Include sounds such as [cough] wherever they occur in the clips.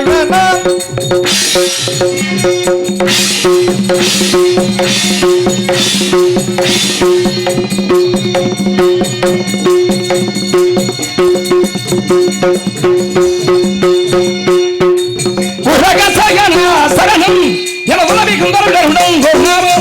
நாராயணா உலக சகன சரணம் என உலவி குந்தருடன் கொண்டாமோ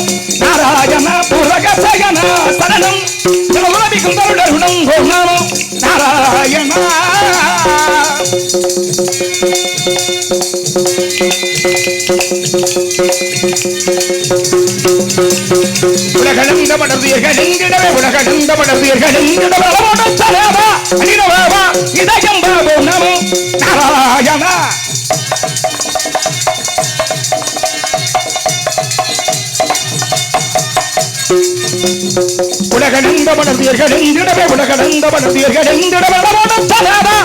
உலகளந்த படர்வீர்களெங்கிடவே உலகளந்த படர்வீர்களெங்கிடவே தலைவா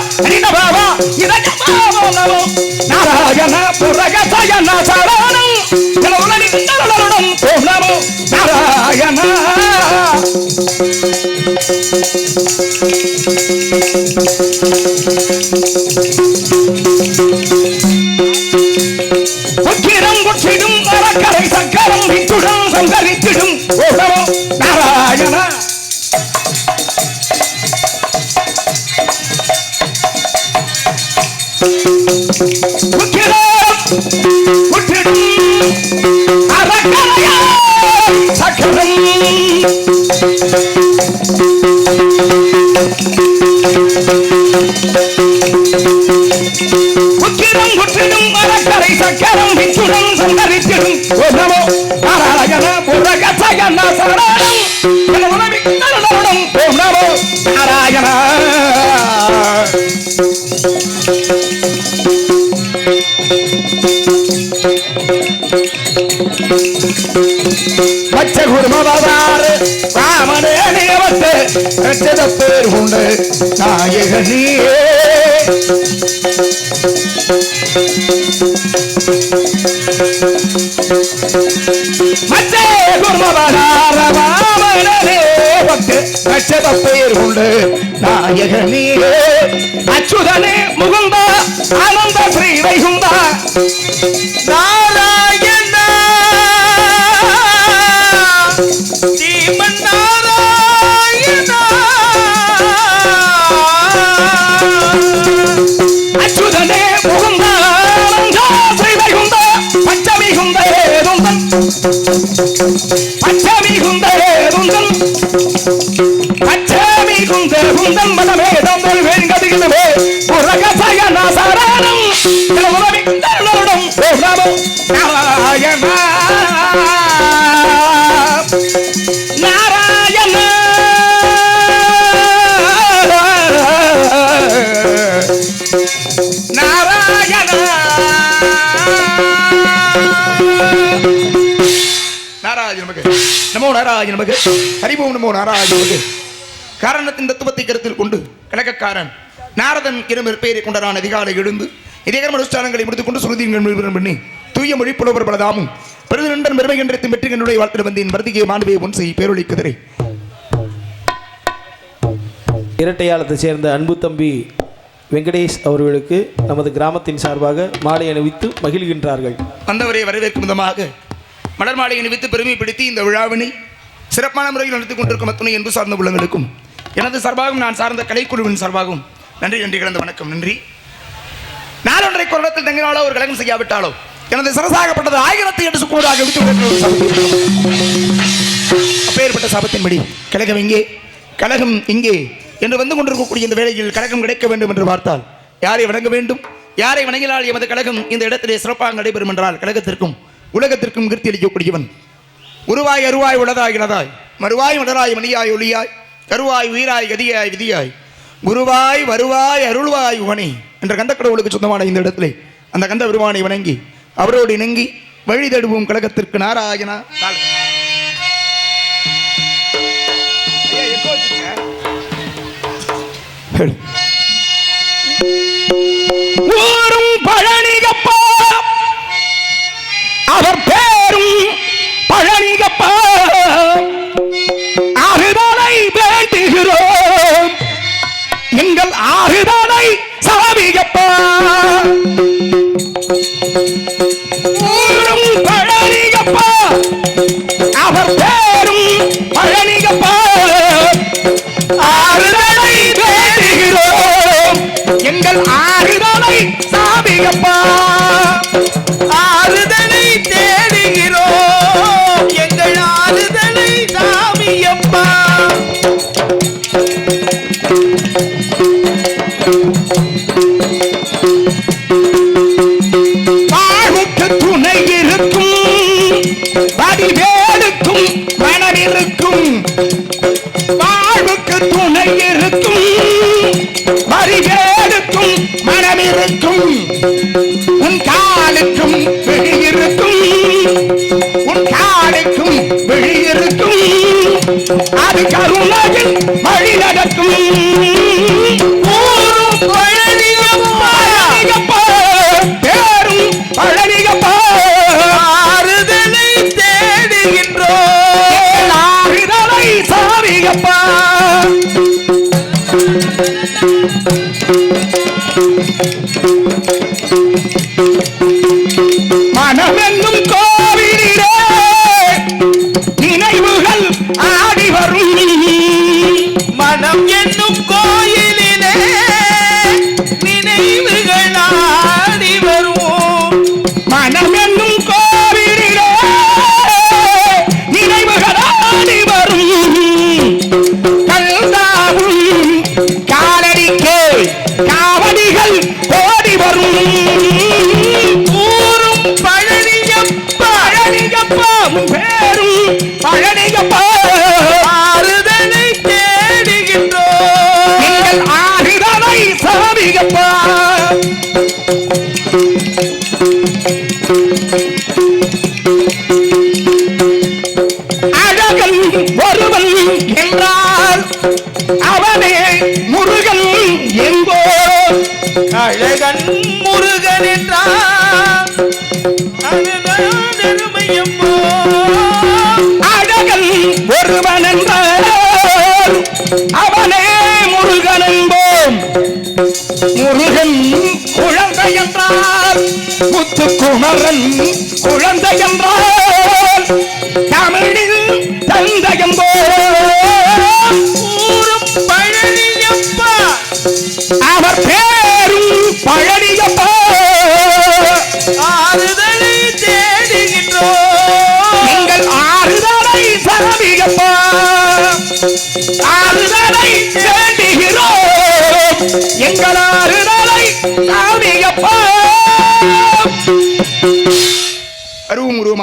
இதயம் பாபு நமோ நாராயணா எங்கிடவே இதயம் பாபு நமோ சரணம் ஓம் நமோ நாராயணா உச்சிரம் குற்றிடும் மரக்கரை சக்கரம் புரக சரணம். என நரணம் ஓம் நமோ நாராயண. நியமத்து ரச்சத பேர் உண்டு. நாயகனியே மச்சே குருமவனாரவாமனே பக்து நட்சத பெயர் உண்டு. நாயகனீரே அச்சுதனே முகம் அச்சுதனே நாராயண நமக்கு. ஹரிபோம் நமோ நாராயண நமக்கு. காரணத்தின் தத்துவத்தை கருத்தில் கொண்டு கலக்கக்காரன் நாரதன் எனும் பெயரை கொண்டரான் அதிகாலை எழுந்து இதேகரம் அனுஷ்டானங்களை முடித்துக் கொண்டு சுருதிகள் நிறுவனம் பண்ணி. தூய மொழி புலவர் பலதாமும் பெருநண்டன் பெருமை கண்டத்தின் வெற்றி கண்டுடைய வாழ்த்து வந்தேன். மருதிகை மாணவியை முன் செய் பேரொழி குதிரை இரட்டையாளத்தைச் சேர்ந்த அன்பு தம்பி வெங்கடேஷ் அவர்களுக்கு நமது கிராமத்தின் சார்பாக மாலை அணிவித்து மகிழ்கின்றார்கள். வந்தவரை வரவேற்கும் விதமாக மலர் மாலையை நிவித்து பெருமைப்படுத்தி இந்த விழாவினை சிறப்பான முறையில் நடத்தி கொண்டிருக்கும் அத்துணை என்பது சார்ந்த உள்ளங்களுக்கும். எனது சார்பாகவும் நான் சார்ந்த கலைக்குழுவின் சார்பாகவும் நன்றி நன்றி கலந்த வணக்கம் நன்றி. நாலொன்றை குரலத்தில் தங்கினாலோ ஒரு கலகம் செய்யாவிட்டாலோ எனது சிறசாகப்பட்டது ஆயிரத்தி எட்டு சுக்கூடாக அப்பேற்பட்ட சாபத்தின்படி கழகம் இங்கே கழகம் இங்கே என்று வந்து கொண்டிருக்கக்கூடிய இந்த வேளையில் கழகம் கிடைக்க வேண்டும் என்று பார்த்தால் யாரை வணங்க வேண்டும்? யாரை வணங்கினால் எமது கழகம் இந்த இடத்திலே சிறப்பாக நடைபெறும் என்றால் கழகத்திற்கும் உலகத்திற்கும் கீர்த்தி அளிக்கக்கூடியவன் உருவாய் அருவாய் உளதாய் இனதாய் மறுவாய் மலராய் மணியாய் ஒளியாய். கருவாய் உயிராய் கதியாய் விதியாய். குருவாய் வருவாய் அருள்வாய் உகனே என்ற கந்த கடவுளுக்கு சொந்தமான இந்த இடத்திலே அந்த கந்த பெருமானை வணங்கி அவரோடு இணங்கி வழி தடுவோம் கழகத்திற்கு நாராயணா. ஊரும் பழனிகப்பா. அவர் பேரும் அழனிகப்பா ஆறுதலை வேண்டுகிறோம். எங்கள் ஆறுதலை சாமிகப்பா ஊரும் பழனிகப்பா அவர் பேர்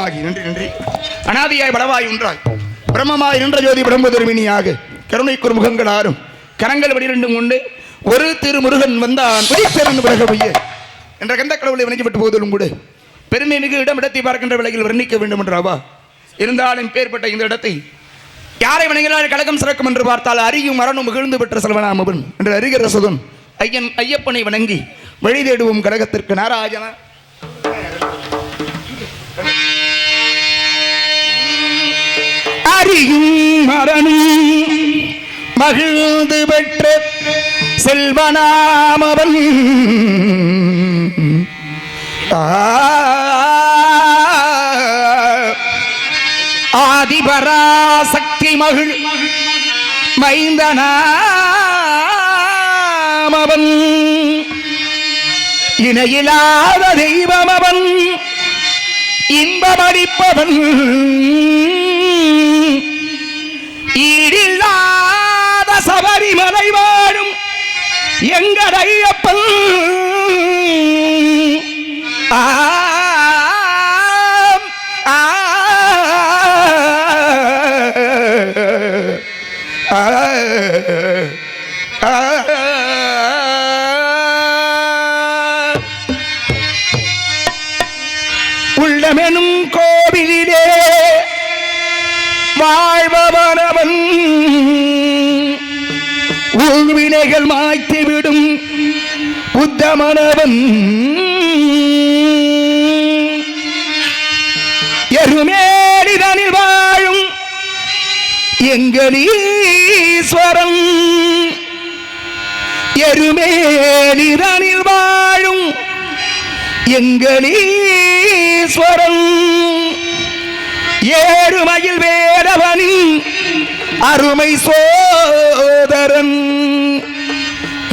பிரம்மமாகி நன்றி நன்றி. அனாதியாய் பலவாய் ஒன்றாய் பிரம்மமாய் நின்ற ஜோதி பிரம்மதுருமினியாக கருணை முகங்கள் ஆறும் கரங்கள் வடிரெண்டும் கொண்டு ஒரு திருமுருகன் வந்தான் பிறந்து பிறகு பொய்ய என்ற கந்த கடவுளை வணங்கிவிட்டு போவதிலும் கூட பெருமை மிகு இடம் இடத்தை பார்க்கின்ற விலையில் வர்ணிக்க வேண்டும் என்றாவா இருந்தாலும் பேர்பட்ட இந்த இடத்தை யாரை வணங்கினால் கழகம் சிறக்கும் என்று பார்த்தால் அரியும் மரணம் மிகுந்து பெற்ற செல்வனாமவன் என்ற என்று அறிகிற ஐயன் ஐயப்பனை வணங்கி வழி தேடுவோம் கழகத்திற்கு நாராயணா. அறியும் மரணும் மகிழ்ந்து பெற்ற செல்வனாமவன் ஆதிபராசக்தி மகிழ் மைந்தனாமவன் இணையில்லாத தெய்வமவன் இன்பமடிப்பவன் ஈடில்லாத சபரிமலை வாழும் எங்கள் ஐயப்பன். ஆ, மனவன். எருமேடிதனில் வாழும் எங்களீஸ்வரன் எருமேடிதனில் வாழும் எங்களீஸ்வரன் ஏறுமையில் வேடவனின் அருமை சோதரன்.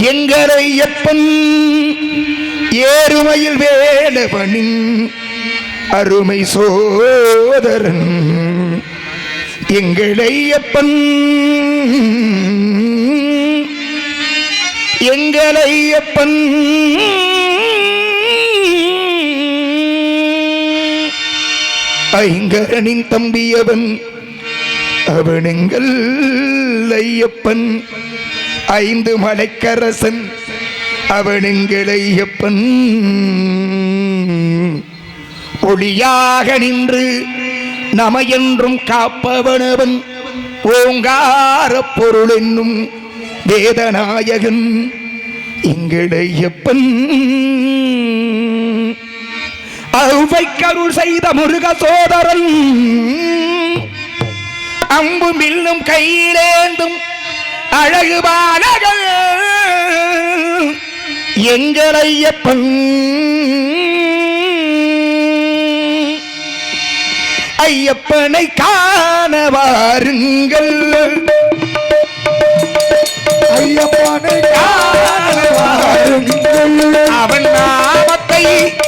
எங்கரையப்பன் ஏறுமையில் வேடவனின் அருமை சோதரன். எங்களையப்பன் எங்களையப்பன் ஐங்கரனின் தம்பியவன் அவனெங்கள் ஐயப்பன். ஐந்து மலைக்கரசன் அவனெங்கள் ஐயப்பன் ஒளியாக நின்று நமையென்றும் காப்பவனவன் ஓங்கார பொருள் என்னும் வேதநாயகன் எங்களையப்பன் அவை கருள் செய்த முருக சோதரன் அம்பும் மில்லும் கையிலேந்தும் அழகு பாலகள் எங்கள் ஐயப்பன் காண வாருங்கள். ஐயப்பனை காண வாருங்கள். அவன் நாமத்தை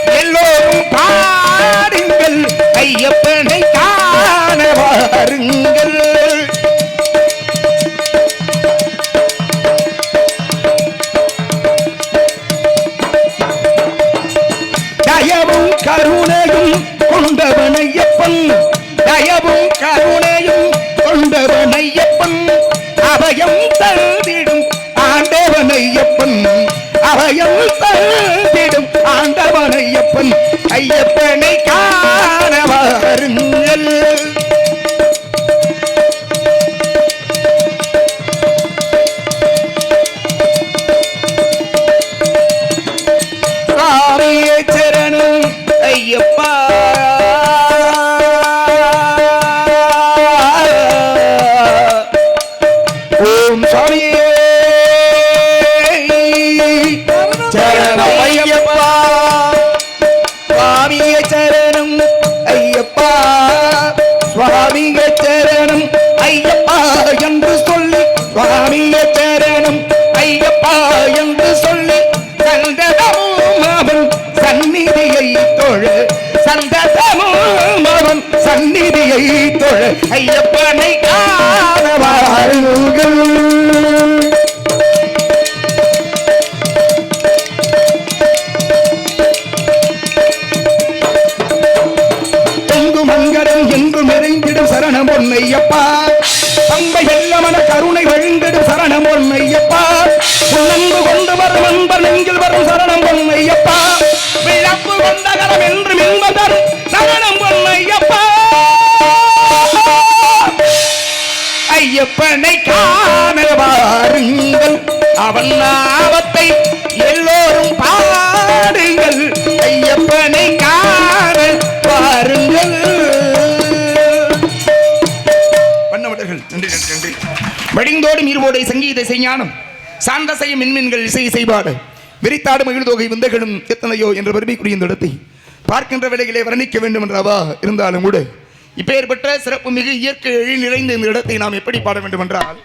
எல்லோரும் பாடுங்கள். ஐயப்பனை காண வாருங்கள். ஐயப்பன் ஐயப்பனை காண வாருங்கள் ஐயப்பனை காண வாருங்கள் கற்பனை காணல் வாருங்கள். அவன் நாமத்தை எல்லோரும் பாடுங்கள். ஐயப்பனை காணல் வாருங்கள். பண்ணவர்கள் நன்றி நன்றி நன்றி. வடிந்தோடும் இருவோடை சங்கீத செய்ஞானம் சாந்த செய்ய மின்மின்கள் இசை செய்பாடு விரித்தாடு மகிழ்தொகை விந்தைகளும் எத்தனையோ என்ற வறுமைக்குரிய இந்த இடத்தை பார்க்கின்ற வேலைகளை வர்ணிக்க வேண்டும் என்றவா இருந்தாலும் கூட இப்பேற்பட்ட சிறப்பு மிகு இயற்கை எழில் நிறைந்த இந்த இடத்தை நாம் எப்படி பாட வேண்டும் என்றால்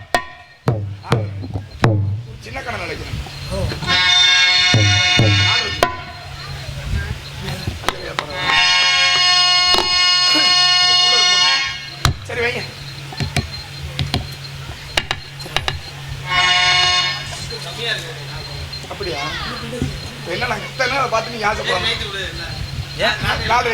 சின்ன கண்ணன் நினைக்கிறேன். சரி வைங்க. அப்படியா? என்ன நான் இத்தனை பார்த்து நீங்க ஆசைப்படுறேன் காது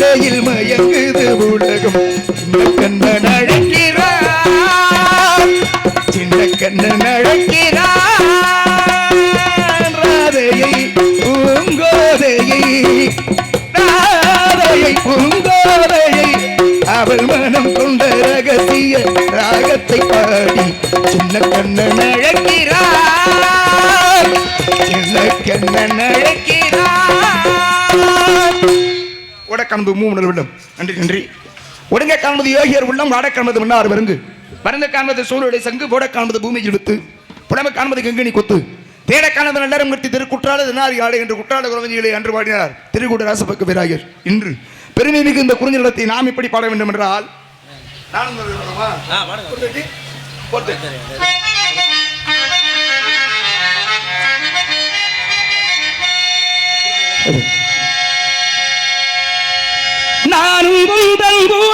போதையில் மயங்குது உலகம். கண்ணன் அழைக்கிறான் சின்ன கண்ணன் அழைக்கிறான் ராதையை பூங்கோதையை ராதையை பூங்கோதையை அவள் மனம் கொண்ட ரகசிய ராகத்தை பாடி சின்ன கண்ணன் அழைக்கிறான் சின்ன கண்ணன் அழை காண்பது மூணு உள்ளம் நன்றி. நன்றி. ஒடுங்க காண்பது யோகியர் உள்ளம் வாட காண்பது மன்னார் வருங்கு வரந்த காண்பது சூழலை சங்கு போட காண்பது பூமியில் வித்து புலமை காண்பது கங்கனி கொத்து. தேட காண்பது நல்லறம் கட்டி திருக்குற்றால தினாரி ஆடு என்று குற்றால குறவஞ்சிகளை அன்று பாடினார் திருக்கூட ராசபக்க வீராயர். இன்று பெருமை மிகு இந்த குறிஞ்சிடத்தை நாம் இப்படி பாட வேண்டும் என்றால் நானும் ஒரு வரவா?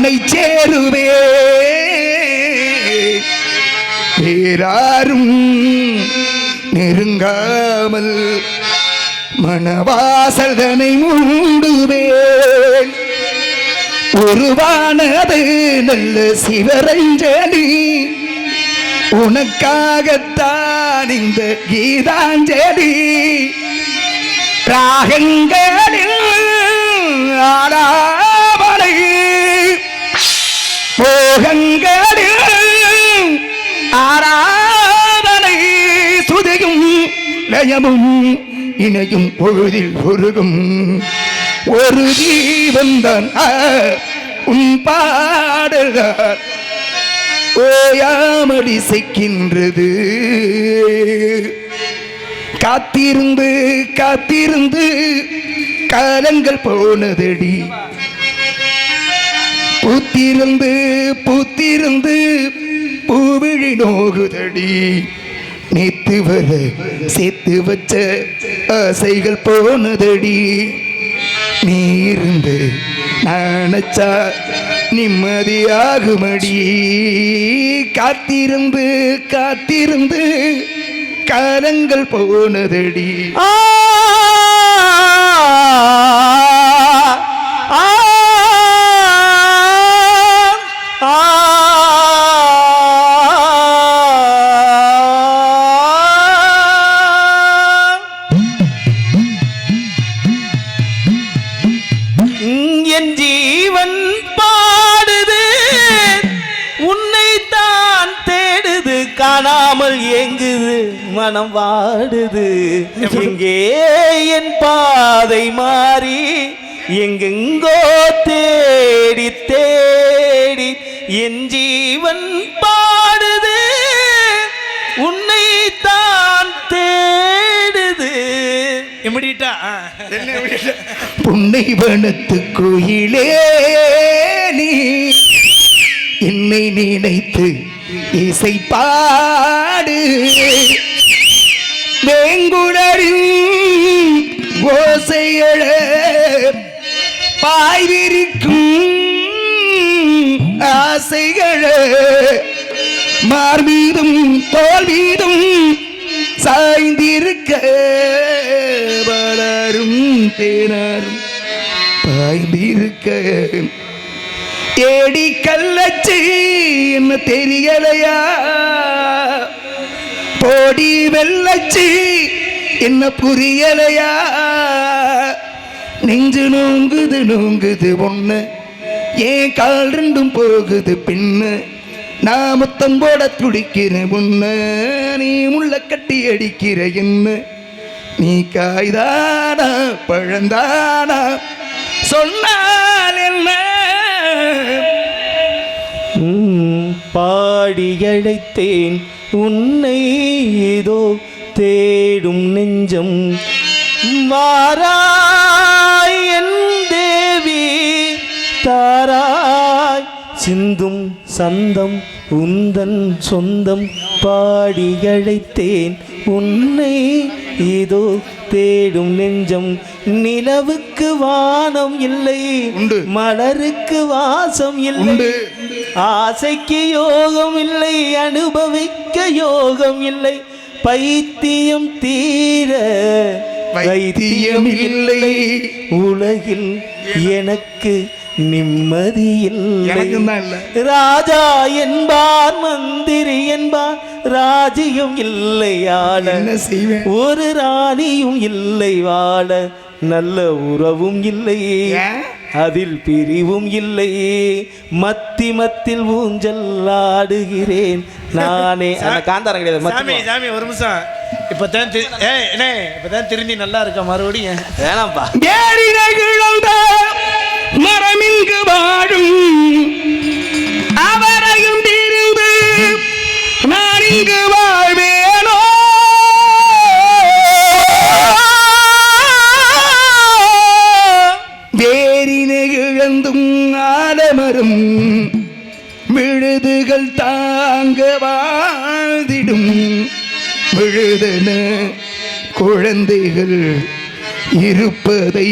உனை சேருவே. வேறாரும் நெருங்காமல் மணவாசல்தனை மூடுவேன். உருவானது நல்ல சிவரஞ்சலி உனக்காகத்தான் இந்த கீதாஞ்சலி ராகங்களில் ஆலாவலை மோகங்களில் ஆராதனை சுதையும் லயமும் இணையும் பொழுதில் ஒருகும் ஒரு தீபந்தான் உன் பாடுகிறார் ஓயாமடி செய்கின்றது காத்திருந்து காத்திருந்து காலங்கள் போனதடி. பூத்திருந்து பூத்திருந்து பூவிழி நோகுதடி. நேத்து வர சேர்த்து வச்ச ஆசைகள் போனதடி. நீ இருந்து நினைச்சா நிம்மதியாகுமடி. காத்திருந்து காத்திருந்து காலங்கள் போனதடி. ஆ! ஆ என் ஜீவன் பாடுது. உன்னை தான் தேடுது. காணாமல் எங்குது மனம் வாடுது. எங்கே என் பாதை மாறி எங்கெங்கோ தேடி தேடி என் ஜீவன் பாடுது புன்னை வனத்து குயிலே நீ என்னை நினைத்து இசை பாடு. வேங்குடரின் ஓசையழ பாய் ஆசைகள மார்மீதும் தோல்வீதும் சாய்ந்திருக்க தேனார். பாய்ந்திருக்க தேடி கல்லச்சு என்ன தெரியலையா? போடி வெள்ளச்சு என்ன புரியலையா? நெஞ்சு நோங்குது நோங்குது ஒண்ணு. ஏன் கால் ரெண்டும் போகுது பின்னு? நான் முத்தம் போட துடிக்கிற முன்ன. நீ முள்ள கட்டி அடிக்கிற என்ன நீ காய்தானா பழந்தானா? சொன்னால் என்ன? உம், பாடி அழைத்தேன் உன்னை ஏதோ தேடும் நெஞ்சம். மாறாய் என் தேவி தாராய் சிந்தும் சந்தம் உந்தன் சொந்தம். பாடி அழைத்தேன் உன்னை இதோ தேடும் நெஞ்சம் நிலவுக்கு வானம் இல்லை. மலருக்கு வாசம் இல்லை. ஆசைக்கு யோகம் இல்லை அனுபவிக்க யோகம் இல்லை பைத்தியம் தீர வைத்தியம் இல்லை. உலகில் எனக்கு நிம்மதி இல்லை எனக்கும் தான் இல்ல. ராஜா என்பார் மந்திரி என்பார் ராஜ்யம் இல்லை ஆள. ஒரு ராணியும் இல்லை வாழ. நல்ல உறவும் இல்லை. ஏன்? அதில் பிரிவும் இல்லை. மத்தி மத்தில் ஊஞ்சல் ஆடுகிறேன். நானே [laughs] அந்த காந்தாரம் கிடையாது சாமி சாமி ஒரு நிமிஷம். இப்பதான் ஏய் என்ன இப்பதான் திருந்தி நல்லா இருக்க மறுபடியும். வேணாம்ப்பா. மரமிங்கு வாழும் அவரையும் திருந்து நான் இங்கு வாழ்வேனோ? வேரினை இழந்தும் ஆலமரும். விழுதுகள் தாங்க வாழ்ந்திடும். விழுதன குழந்தைகள் இருப்பதை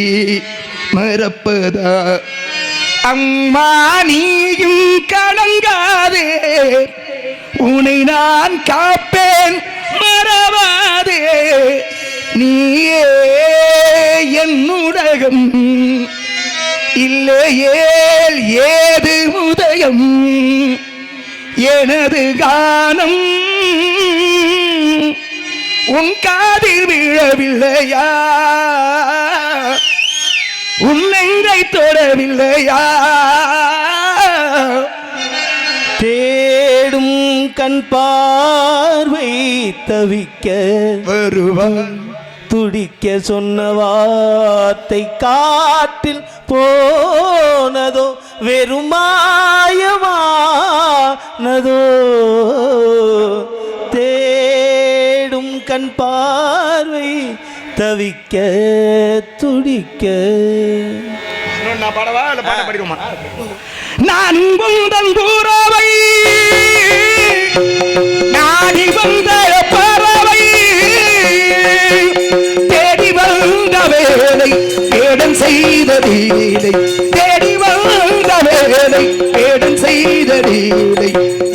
மறப்பதா? அம்மா நீயும் கலங்காதே. உனை நான் காப்பேன் மறவாதே. நீயே என்னுடகம் இல்லையேல் ஏது உதயம்? எனது கானம். உன் காதில் விழவில்லையா? உன் நெஞ்சை தொடவில்லையா? தேடும் கண் பார்வை தவிக்க வருவான் துடிக்க சொன்ன வார்த்தை காட்டில் போனதோ வெறுமாயமானதோ. தேடும் கண் பார்வை தவிக்க துடிக்க. நான் பாடவா? இல்ல பாட படிக்குமா நான் உந்தன் தூரவை நாடி வந்த பறவை. தேடி வந்த வேலை வேடம் செய்த வேலை தேடி வந்த வேலை வேடம் செய்த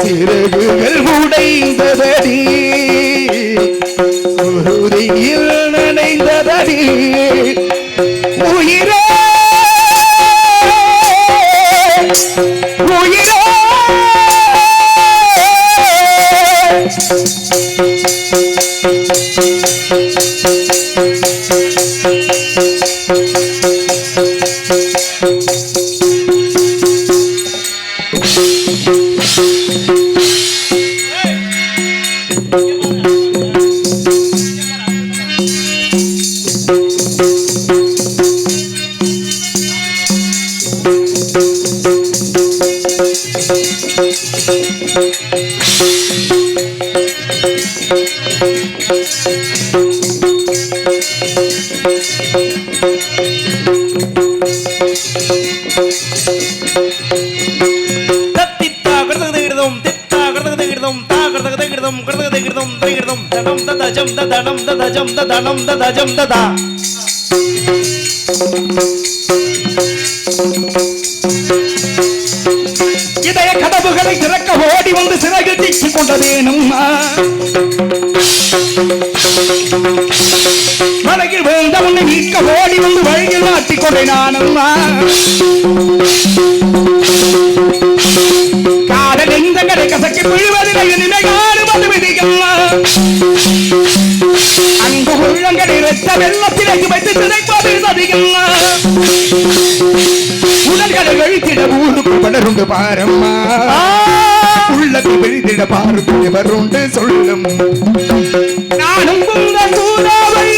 சிறகுகள் உடைந்ததடி உறுதியில் நனைந்ததடி தனம் ததஜம் ததா. இதய கதவுகளை திறக்க ஓடி வந்து சிறகு தீச்சு கொண்டதேனும் மலையில் விழுந்த உன்னை மீட்க ஓடி வந்து வழியில் மாட்டிக் கொண்டேன் நானும் காதல் எந்த கடை கசக்கி விழுவதில்லை நினைகாடு வந்து விதிக்கும் உள்ளங்களை இரத்த வெள்ளத்திலேக்கு வைத்து சிதைப்பது சதிகம் உடல்களை வெழித்திட ஊருக்கு பலருண்டு பாரம்மா. உள்ளத்தை சொல்லும். நானும் சூறாவளி